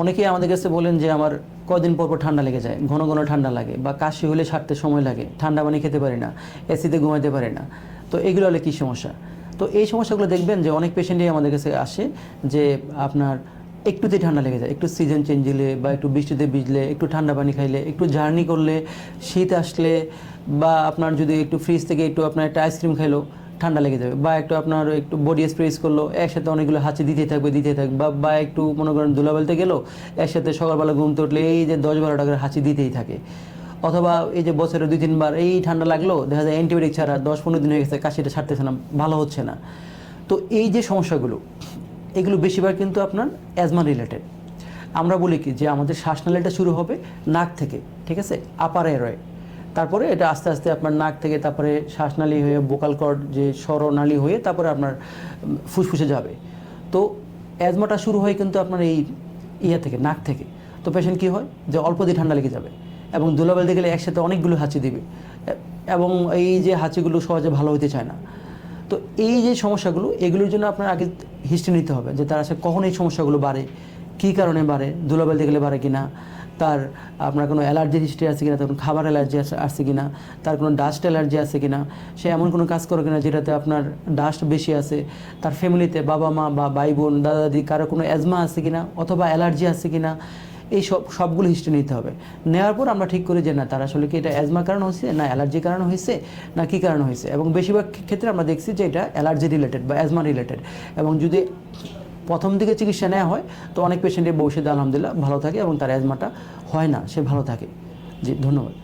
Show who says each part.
Speaker 1: অনেকেই আমাদের কাছে বলেন যে আমার কদিন পর পর ঠান্ডা লেগে যায়, ঘন ঘন ঠান্ডা লাগে বা কাশি হলে সারতে সময় লাগে, ঠান্ডা পানি খেতে পারি না এসিতে ঘুমাইতে পারি না। তো এগুলো হলে কী সমস্যা? তো এই সমস্যাগুলো দেখবেন যে অনেক পেশেন্টই আমাদের কাছে আসে যে আপনার একটুতেই ঠান্ডা লেগে যায়, একটু সিজন চেঞ্জ হলে বা একটু বৃষ্টিতে ভিজলে, একটু ঠান্ডা পানি খাইলে, একটু জার্নি করলে, শীত আসলে বা আপনার যদি একটু ফ্রিজ থেকে একটু আপনার একটা আইসক্রিম খাইলো ঠান্ডা লেগে যাবে। বা একটু আপনার একটু বডি স্প্রেস করল, একসাথে অনেকগুলো হাঁচি দিতেই থাকবে দিতেই থাকবে, বা বা একটু মনে করেন ধুলাবালিতে গেলো, একসাথে সকালবেলা ঘুমতে উঠলে এই যে দশ বারো টাকার হাঁচি দিতেই থাকে। অথবা এই যে বছরে দুই, তিনবার এই ঠান্ডা লাগল, দেখা যায় অ্যান্টিবায়োটিক ছাড়া দশ, পনেরো দিন হয়ে গেছে, কাশিটা ছাড়তেছে না, ভালো হচ্ছে না। তো এই যে সমস্যাগুলো, এগুলো বেশিরভাগ কিন্তু আপনার অ্যাজমা রিলেটেড আমরা বলি কি যে আমাদের শ্বাসনালীটা শুরু হবে নাক থেকে, ঠিক আছে? আপার এরয়ে তারপরে এটা আস্তে আস্তে আপনার নাক থেকে তারপরে শ্বাসনালী হয়ে বোকাল কর্ড যে স্বরনালী হয়ে তারপরে আপনার ফুসফুসে যাবে। তো অ্যাজমাটা শুরু হয় কিন্তু আপনার এই ইয়া থেকে, নাক থেকে। তো পেশেন্ট কী হয়? যে অল্প দিয়ে ঠান্ডা লেগে যাবে এবং দুলাবেলতে গেলে একসাথে অনেকগুলো হাঁচি দিবে। এবং এই যে হাঁচিগুলো সহজে ভালো হতে চায় না। তো এই যে সমস্যাগুলো, এগুলোর জন্য আপনার আগে হিস্ট্রি নিতে হবে যে তার আসলে কখন এই সমস্যাগুলো বাড়ে, কী কারণে বাড়ে ধুলাবাল গেলে বাড়ে কিনা। তার, আপনার কোনো অ্যালার্জি হিস্ট্রি আছে কিনা, তার কোনো খাবার অ্যালার্জি আছে কিনা, তার কোনো ডাস্ট অ্যালার্জি আছে কিনা, সে এমন কোনো কাজ করে কিনা যেটাতে আপনার ডাস্ট বেশি আছে, তার ফ্যামিলিতে বাবা মা বা ভাই বোন দাদা দাদি কারও কোনো অ্যাজমা আছে কিনা অথবা অ্যালার্জি আছে কিনা, এই সব, সবগুলো হিস্ট্রি নিতে হবে। নেওয়ার পর আমরা ঠিক করি যে না, তার আসলে কি এটা অ্যাজমা কারণে হয়েছে, না অ্যালার্জির কারণ হয়েছে, না কী কারণে হয়েছে, এবং বেশিরভাগ ক্ষেত্রে আমরা দেখছি যে এটা অ্যালার্জি রিলেটেড বা অ্যাজমা রিলেটেড, এবং যদি প্রথম দিকে চিকিৎসা নেওয়া হয়, তো অনেক পেশেন্টের বসে আলহামদুলিল্লাহ, ভালো থাকে এবং তার অ্যাজমাটা হয় না, সে ভালো থাকে। জি, ধন্যবাদ।